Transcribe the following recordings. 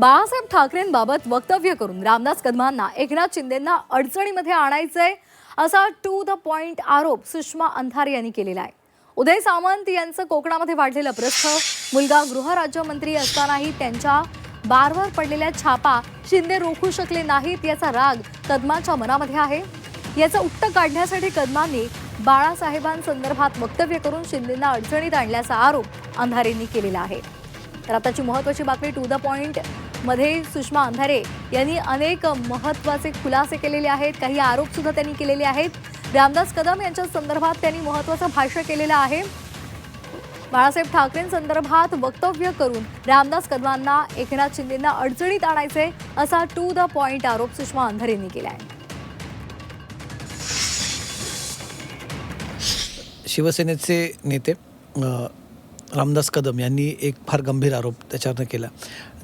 बाळासाहेब ठाकरेंबाबत वक्तव्य करून रामदास कदमांना एकनाथ शिंदेंना अडचणीमध्ये आणायचंय असा टू द पॉइंट आरोप सुषमा अंधारे यांनी केलेला आहे. उदय सामंत यांचं कोकणामध्ये वाढलेलं प्रस्थ मुलगा गृहराज्यमंत्री असतानाही त्यांच्या बारवर पडलेल्या छापा शिंदे रोखू शकले नाहीत याचा राग कदमांच्या मनामध्ये आहे. याचं उत्तर काढण्यासाठी कदमांनी बाळासाहेबांसंदर्भात वक्तव्य करून शिंदेंना अडचणीत आणल्याचा आरोप अंधारेंनी केलेला आहे. तर आताची महत्वाची बातमी टू द पॉइंट मध्ये सुषमा अंधारे यांनी अनेक महत्त्वाचे खुलासे केलेले आहेत. काही आरोप सुद्धा त्यांनी केलेले आहेत. रामदास कदम यांच्या संदर्भात त्यांनी महत्वाचं भाष्य केलेलं आहे. बाळासाहेब ठाकरेंसंदर्भात वक्तव्य करून रामदास कदमांना एकनाथ शिंदेंना अडचणीत आणायचे असा टू द पॉइंट आरोप सुषमा अंधारे यांनी केला आहे. शिवसेनेचे नेते रामदास कदम यांनी एक फार गंभीर आरोप त्याच्यावरनं केला.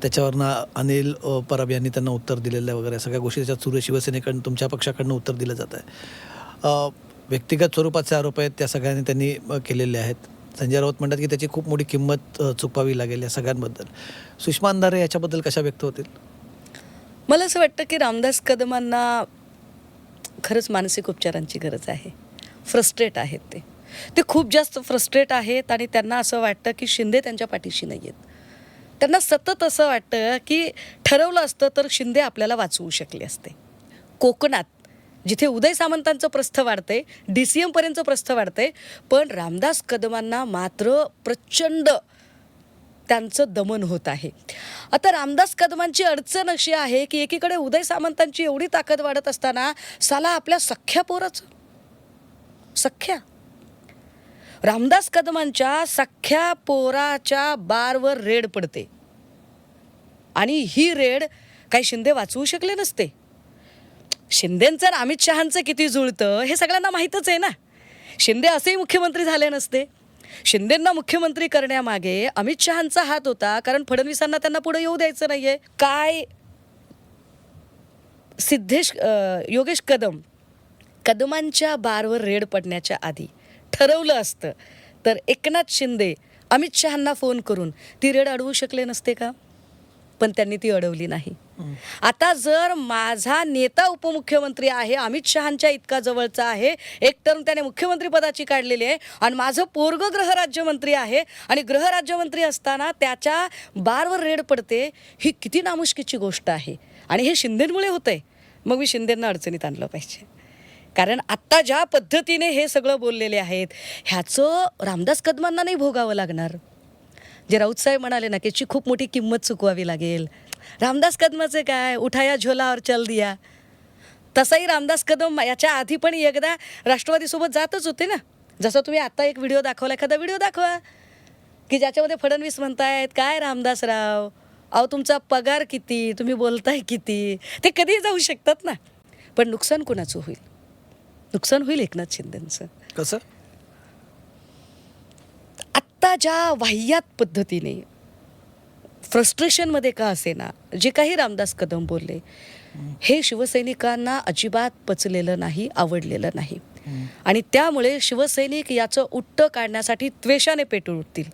त्याच्यावरनं अनिल परब यांनी त्यांना उत्तर दिलेलं आहे वगैरे सगळ्या गोष्टी त्याच्यात सुरू शिवसेनेकडून तुमच्या पक्षाकडनं उत्तर दिलं जात आहे. व्यक्तिगत स्वरूपाचे आरोप आहेत त्या सगळ्यांनी त्यांनी केलेले आहेत. संजय राऊत म्हणतात की त्याची खूप मोठी किंमत चुकवावी लागेल या सगळ्यांबद्दल. सुषमा अंधारे याच्याबद्दल कशा व्यक्त होतील? मला असं वाटतं की रामदास कदमांना खरंच मानसिक उपचारांची गरज आहे. फ्रस्ट्रेट आहेत ते. ते खूप जास्त फ्रस्ट्रेट आहेत आणि त्यांना असं वाटतं की शिंदे त्यांच्या पाठीशी नाही आहेत. त्यांना सतत असं वाटतं की ठरवलं असतं तर शिंदे आपल्याला वाचवू शकले असते. कोकणात जिथे उदय सामंतांचं प्रस्थ वाढते डी सी एमपर्यंतचं प्रस्थ वाढते पण रामदास कदमांना मात्र प्रचंड त्यांचं दमन होत आहे. आता रामदास कदमांची अडचण अशी आहे की एकीकडे उदय सामंतांची एवढी ताकद वाढत असताना साला आपल्या सख्या पोराचं. सख्या. रामदास कदमांच्या सख्या पोराच्या बारवर रेड पडते. आणि ही रेड काही शिंदे वाचवू शकले नसते. शिंदेंचं आणि अमित शहांचं किती जुळतं हे सगळ्यांना माहीतच आहे ना. शिंदे असेही मुख्यमंत्री झाले नसते. शिंदेंना मुख्यमंत्री करण्यामागे अमित शहांचा हात होता कारण फडणवीसांना त्यांना पुढे येऊ द्यायचं नाहीये. काय? सिद्धेश योगेश कदम कदमांच्या बारवर रेड पडण्याच्या आधी ठरवलं असतं. तर एकनाथ शिंदे अमित शहांना फोन करून ती रेड अडवू शकले नसते का? पण त्यांनी ती अडवली नाही. आता जर माझा नेता उपमुख्यमंत्री आहे अमित शहांच्या इतका जवळचा आहे एक टर्म त्याने मुख्यमंत्री पदाची काढलेली आहे आणि माझं पोरग गृहराज्यमंत्री आहे आणि गृहराज्यमंत्री असताना त्याच्या बारवर रेड पडते ही किती नामुष्कीची गोष्ट आहे. आणि हे शिंदेमुळे होतंय. मग मी शिंदेंना अडचणीत आणलं पाहिजे. कारण आत्ता ज्या पद्धतीने हे सगळं बोललेले आहेत ह्याचं रामदास कदमांना नाही भोगावं लागणार. जे राऊत साहेब म्हणाले ना की याची खूप मोठी किंमत चुकवावी लागेल. रामदास कदमाचं काय? उठाया झोला और चल दिया. तसाही रामदास कदम याच्या आधी पण एकदा राष्ट्रवादीसोबत जातच होते ना. जसं तुम्ही आत्ता एक व्हिडिओ दाखवला एखादा व्हिडिओ दाखवा. की ज्याच्यामध्ये फडणवीस म्हणतायत काय रामदासराव? अहो तुमचा पगार किती? तुम्ही बोलताय किती? ते कधीही जाऊ शकतात ना. पण नुकसान कोणाचं होईल? नुकसान होईल एकनाथ शिंदेचं. कसं? आत्ता ज्या वाह्यात पद्धतीने फ्रस्ट्रेशनमध्ये का असेना जे काही रामदास कदम बोलले हे शिवसैनिकांना अजिबात पचलेलं नाही आवडलेलं नाही. आणि त्यामुळे शिवसैनिक याचं उट्ट काढण्यासाठी त्वेषाने पेटून उठतील